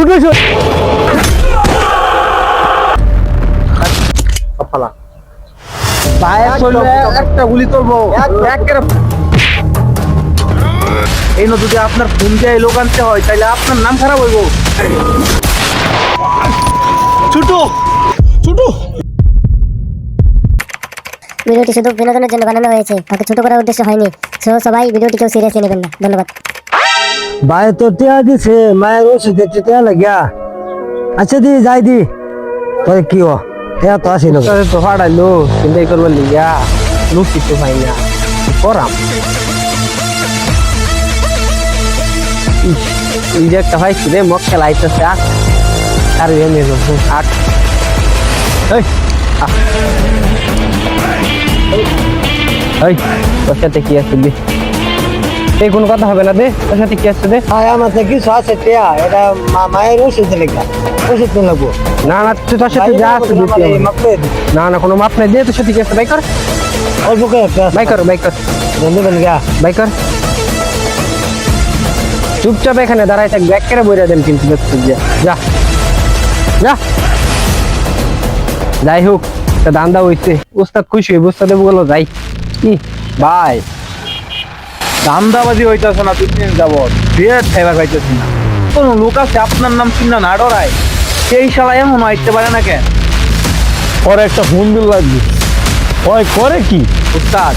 ছোট ছোট পায়ে চললে একটা গুলি করব। একেবারে এই না যদি আপনার ফোন দিয়ে লোক আনতে হয় তাহলে আপনার নাম খারাপ হইব। ছোট ছোট। ভিডিওটি শুধু বিনোদনের জন্য বানানো হয়েছে তাকে ছোট করার উদ্দেশ্য হয়নি। সো সবাই ভিডিওটি কেউ সিরিয়াসলি নেবেন না। ধন্যবাদ। ভাই তো টিয়া দিছে, মায়ের ওষুধ দিচ্ছে টিয়া লাগিয়া। আচ্ছা দি, যাই দি। তোর কি ও? টিয়া তো আসি না তো হারাইলো কিন্তু এই করবার লিগা। লোক কিছু পাই না। করাম। এই যে একটা ভাই রে মক খেলাইতেছে আট আর এনে নেব আট এই। এই, তোর সাথে কি আছে এই কোনো কথা হবে না দে তোর সাথে কি আছে দে। ভাই আমার তো কিছু আছে টিয়া এটা মায়ের ওষুধ লেখা ওষুধ তো লাগবো না না তুই তোর সাথে যা আছে দিতে। না না কোনো মাপ নাই দে তোর সাথে কি আছে বাই কর। অল্প করে একটা বাই কর বাই কর। দেবেন গা বাই কর। চুপচাপ এখানে দাঁড়াই থাক ব্যাগ করে বইরা দেন কিন্তু যা। যা। যাই হোক দান্দা হইছে। উস্তাদ খুশি হইব উস্তাদে বলো যাই। কি? ভাই দান্দাবাজি হইতাছে না দুই দিন যাবত বিরাট খাইবার পাইতেছি না। কোন লোক আছে আপনার নাম চিন্না না ডরাই সেই শালা এমন আইতে পারে না কেন? পরে একটা ফোন দিল লাগবে। ওই করে কি? উস্তাদ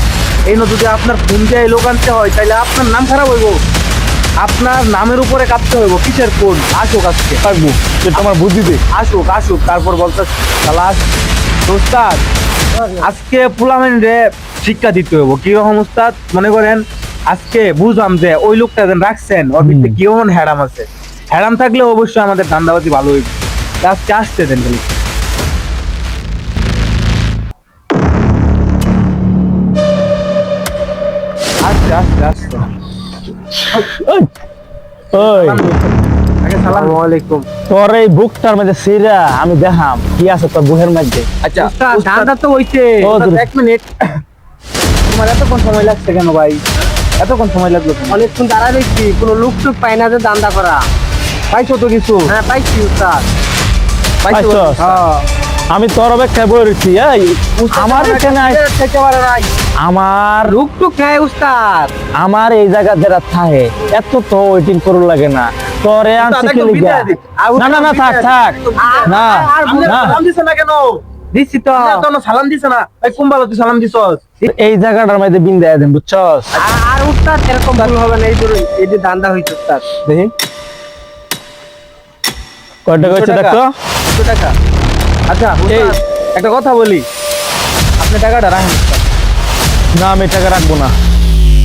এই না যদি আপনার ফোন দিয়ে লোক আনতে হয় তাহলে আপনার নাম খারাপ হইব। আপনার নামের উপরে কাঁপতে হইব। কিসের কোন আসুক আজকে। থাকব তোমার বুদ্ধিতে আসুক আসুক তারপর বলতে খালাস উস্তাদ আজকে পুলামেন রে শিক্ষা দিতে হইব। কি রকম উস্তাদ? মনে করেন আজকে বুঝলাম যে ওই লোকটা যেন রাখছেন ওর ভিতরে কি এমন হ্যারাম আছে। হ্যারাম থাকলে অবশ্যই আমাদের ধান্দাবাজি ভালো হইবে। আজকে আসতে দেন খালি। আস্তে আস্তে আস্তে ওই আগে আলাইকুম। তোর এই বুকটার মধ্যে সিরা আমি দেখাম। কি আছে তোর বুকের মধ্যে? আচ্ছা তো হইছে। এক মিনিট। তোমার এতক্ষণ সময় লাগছে কেন ভাই? এতক্ষণ সময় লাগল? অনেকক্ষণ দাঁড়া দেখছি কোনো লুক টুক পাই না যে দান্দা করা। পাইছো তো কিছু? হ্যাঁ পাইছি উস্তাদ। পাইছো? হ্যাঁ আমি তোর অপেক্ষায় বই রয়েছি এই। আমার এখানে থেকে পারে নাই আমার লুক টুক নাই উস্তাদ। আমার এই জায়গা যারা থাকে এত তো ওয়েটিং করুন লাগে না। তোরে আনছি কি লিগা? না না না থাক থাক। না না। সালাম দিছে না কেন? দিছি তো। কোনো সালাম দিছে না। এই কুম্বালো তুই সালাম দিছস। এই জায়গাটার মধ্যে বিন্দায় দেন বুঝছস? উস্তাদ এরকম ভুল হবে না এই ধরুন এই যে দান্দা হইছে উস্তাদ। দেখি। কয় টাকা হচ্ছে দেখতো কত টাকা। আচ্ছা এই। একটা কথা বলি। আপনি টাকাটা রাখেন না আমি টাকা রাখব না।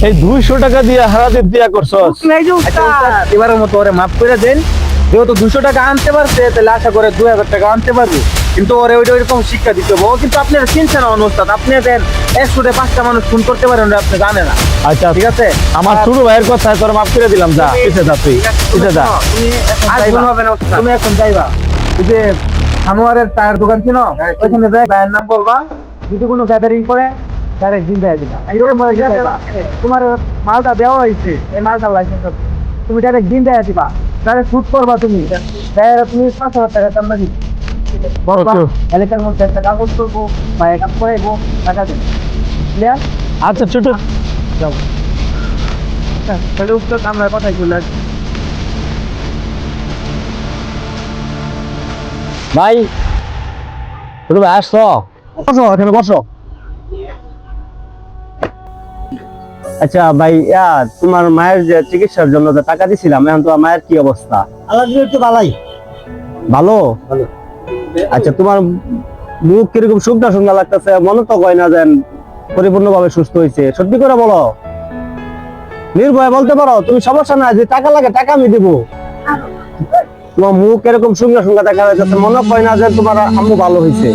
এই দুইশো টাকা দিয়ে হারাতে দিয়া করছস? আচ্ছা, এবারের মতো ওরে মাফ করে দেন। যেহেতু দুশো টাকা আনতে পারছে তাহলে আশা করে দুই হাজার টাকা আনতে পারব। কিন্তু ওরে ওইটা ওইরকম শিক্ষা দিতে হবে। কিন্তু আপনারা চিনছে না অনুষ্ঠান আপনি দেন একশোটে পাঁচটা মানুষ ফোন করতে পারেন আপনি জানে না। আচ্ছা ঠিক আছে? আমার ছোট ভাইয়ের কথা তোর মাফ করে দিলাম যা পিছে যা তুই পিছে যা। তুমি এখন যাইবা। যে সানোয়ারের টায়ার দোকান ছিল ওইখানে যাই ভাইয়ের নাম বলবা। যদি কোনো গ্যাদারিং করে ডাইরেক্ট দিন দেয় দিবা। এইরকম হয়ে তোমার মালটা দেওয়া হয়েছে এই মালটা লাইসেন্স তুমি ডাইরেক্ট দিন দেয় দিবা। ডাইরেক্ট শুট করবা তুমি। ডাইরেক্ট তুমি পাঁচ হাজার টাকা চান্দা দিবে বলবা এলাকার মধ্যে একটা কাগজ করব বা কাজ করাইবো টাকা দেবে। ক্লিয়ার আচ্ছা ছোট। যাও। হ্যাঁ, তাহলে উত্তর আমরা কথাই আসি ভাই ছোট ভাই আসছো? বসো এখানে বসো। আচ্ছা ভাই তোমার মায়ের যে চিকিৎসার জন্য যে টাকা দিছিলাম এখন তোমার মায়ের কি অবস্থা? আল্লাহ একটু ভালাই ভালো। আচ্ছা তোমার মুখ কীরকম শুকনা শুকনা লাগতেছে? মনে তো কয় না যেন পরিপূর্ণভাবে সুস্থ হয়েছে সত্যি করে বলো। নির্ভয়ে বলতে পারো, তুমি সমস্যা না যে টাকা লাগে টাকা আমি দিব। তোমার মুখ এরকম শুকনা শুকনা দেখা যাচ্ছে মনে কয় না যে তোমার আম্মু ভালো হয়েছে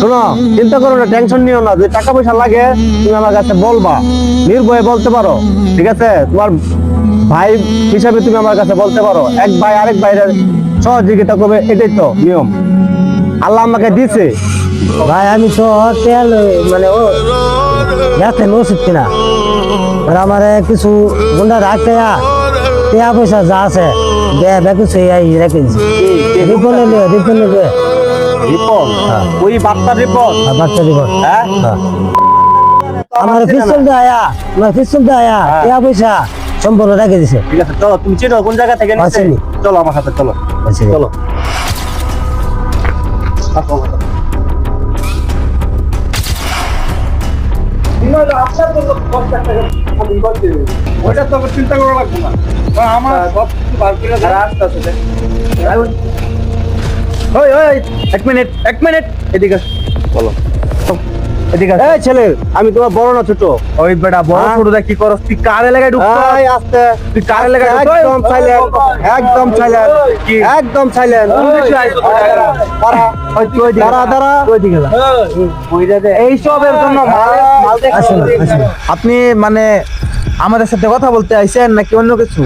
শোনো, চিন্তা করো না টেনশন নিও না, যদি টাকা পয়সা লাগে, তুমি আমার কাছে বলবা। নির্ভয়ে বলতে পারো, ঠিক আছে? তোমার ভাই হিসাবে তুমি আমার কাছে বলতে পারো। এক ভাই আরেক ভাইয়ের সহযোগিতা করবে এটাই তো নিয়ম। আল্লাহ আমাকে দিছে। ভাই আমি তেল মানে ও যাতে ওষুধ কিনা। আর আমার কিছু গুন্ডা রাখতে টেয়া পয়সা যা আছে দে দেখো সেই আই রেখে দিছে। রিপন এলো রিপন এলো রিপন? ওই বার্তার রিপন? বাচ্চা রিপন। হ্যাঁ? আমার পিস্তল দে আয়া। আমার পিস্তল দে আয়া। হ্যাঁ। পয়সা। সম্পূর্ণ রেখে দিছে। ঠিক আছে চলো তুমি চিনো কোন জায়গা থেকে চলো আমার সাথে চলো। আচ্ছা চলো ওইটা তো আবার চিন্তা করা লাগবে না। আমার সব কিছু বার করে দেয়। ওই ওই এক মিনিট এক মিনিট এদিকে। বলো। এদিকে এই ছেলে আমি তোমার বড় না ছোট? ওই বেটা বড় হ্যাঁ? ছোটটা কি করস তুই কার এলাকায় ঢুকছ এই আস্তে। তুই কার ঢুকছ একদম সাইলেন্ট একদম সাইলেন্ট কি? একদম সাইলেন্ট দাঁড়া। দাঁড়া এইসবের জন্য মাল- মাল দেখতে আসুন, হবে। আসুন। আপনি মানে আমাদের সাথে কথা বলতে আইছেন নাকি অন্য কিছু?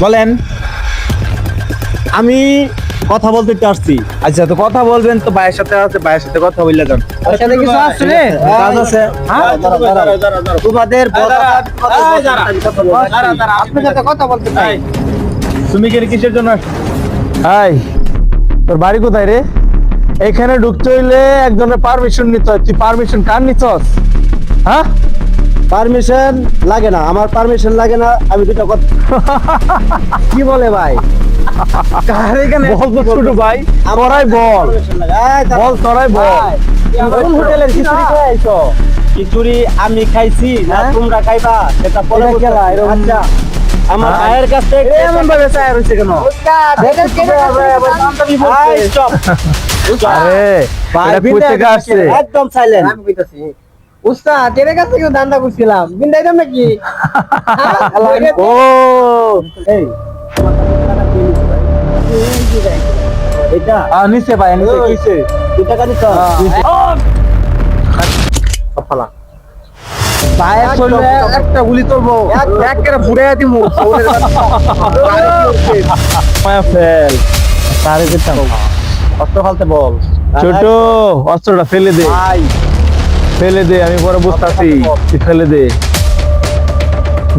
বলেন। আমি কথা বলতে আসছি। আচ্ছা তো কথা বলবেন তো ভাইয়ের সাথে আছে ভাইয়ের সাথে কথা বললে যান। সাথে কিছু আছে রে? কাজ আছে হ্যাঁ তোমাদের আপনার সাথে কথা বলতে চাই। তুমি কি কিসের জন্য হাই তোর বাড়ি কোথায় রে? এখানে ঢুকতে হইলে একজনের পারমিশন নিতে হয়। তুই পারমিশন কার নিছস? হ্যাঁ? পারমিশন লাগে না আমার পারমিশন লাগে না আমি দুটো কথা কি বলে ভাই? কার এখানে? বল তো ছোট ভাই। তোরাই বল। বল তোরাই বল। কোন হোটেলের খিচুড়ি খাইছো খিচুড়ি আমি খাইছি না তোমরা খাইবা সেটা পরে এটা বুঝতে খেলা, হবে। এরকম আচ্ছা আমার ভাইয়ের কাছ থেকে এমন ভাবে চায় রয়েছে কেন? ভাই, আরে আসছে? একদম সাইলেন্ট উস্তাদ এর কাছে কেউ দান্দা করছিলাম বিন্দাইতাম নাকি? ও। এই এটা। নিচে ভাই নিচে একটা গুলি তুলবো। এক করে ফুড়ে দিমু। মায়া ফেল। তারে যেতাম অস্ত্র ফালতে বল। ছোট অস্ত্রটা ফেলে দে। ভাই। ফেলে দে আমি পরে বুঝতেছি। তুই ফেলে দে।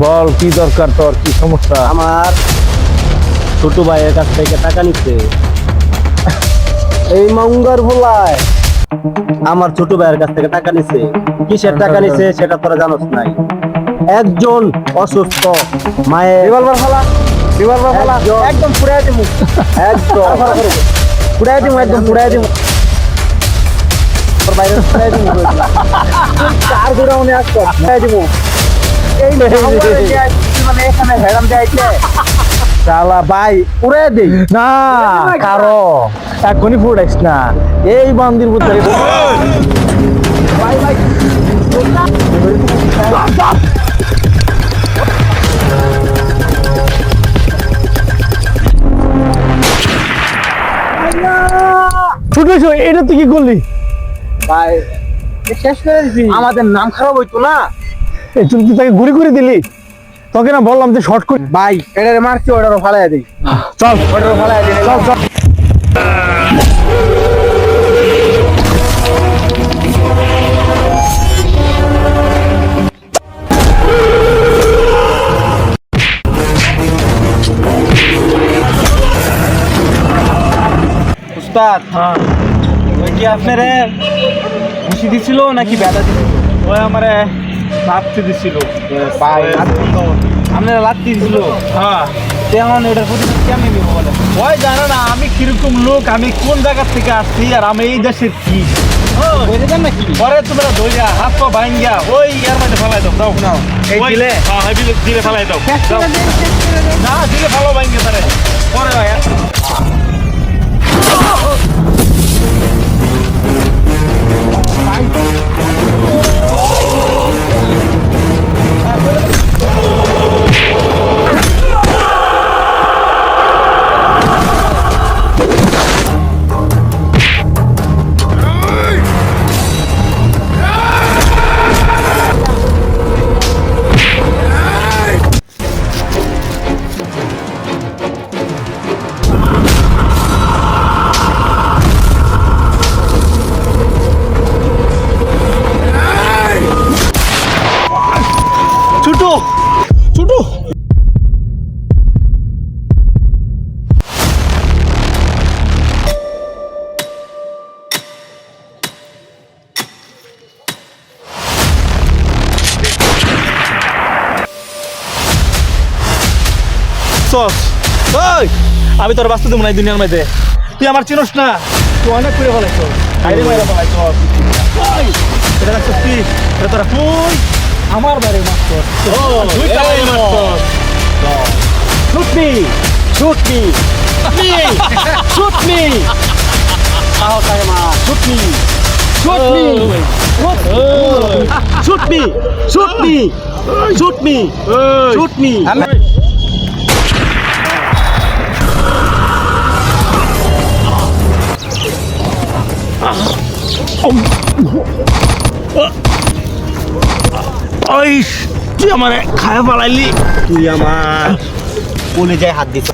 বল কি দরকার তোর? কি সমস্যা? আমার ছোট ভাইয়ের কাছ থেকে টাকা নিচ্ছে। এই মঙ্গর ভোলায় আমার ছোট ভাইয়ের কাছ থেকে টাকা নিচ্ছে কিসের টাকা নিছে সেটা তোরা জানোস নাই। একজন অসুস্থ মায়ের রিভলভার ফালা রিভলভার ফালা। একদম ফুড়ে দিমু। একদম ফুড়ে দিমু একদম ফুড়ে দিমু। তোর বাইরে চার ঘুরে উনি আসতো ফুড়ে এই মানে এখানে হেরাম যাইছে শালা ভাই উড়ে দেই না কারও। এখনই ফুটাইস না। এই বান্দির ছোট এটা তুই কি করলি? ভাই শেষ করে দিছি। আমাদের নাম খারাপ হইতো না। তুই তুই তাকে গুলি করে দিলি? তোকে না বললাম যে শর্ট করে ভাই এটারে মারছি ওটারও ফালাই দিই। চল। ওটারও ফালাই দিই। চল চল। উস্তাদ ওই কি আপনারে ঘুষি দিছিল নাকি বেদা দিছিল? ওই আমারে লাথি দিছিল। ভাই আপনারা লাত্তি দিছিল? হ্যাঁ। তেমন এটার প্রতিশোধ কেমনি নিব বলে ওই জানো না আমি কীরকম লোক আমি কোন জায়গা থেকে আসছি আর আমি এই দেশের কি? নাকি? পরে তোমরা ধরিয়া হাত পা ভাঙ্গিয়া ওই ইয়ার মধ্যে ফেলাই দাও দাও। না এই দিলে? হ্যাঁ দিলে দিলে ফেলাই দাও। না দিলে ভালো ভাঙ্গে তারে পরে ভাই ওই আমি তোর বাস্তু দেবো না এই দুনিয়ার মধ্যে। তুই আমার চিনস না। তুই অনেক করে ফেলাইছ আইরে মাইরা ফেলাইছ এটা দেখছস কি? এটা তোরা তুই আমার তুই! ওই তুই আমার খায় পালাইলি তুই আমার কলেজায় হাত দিছ।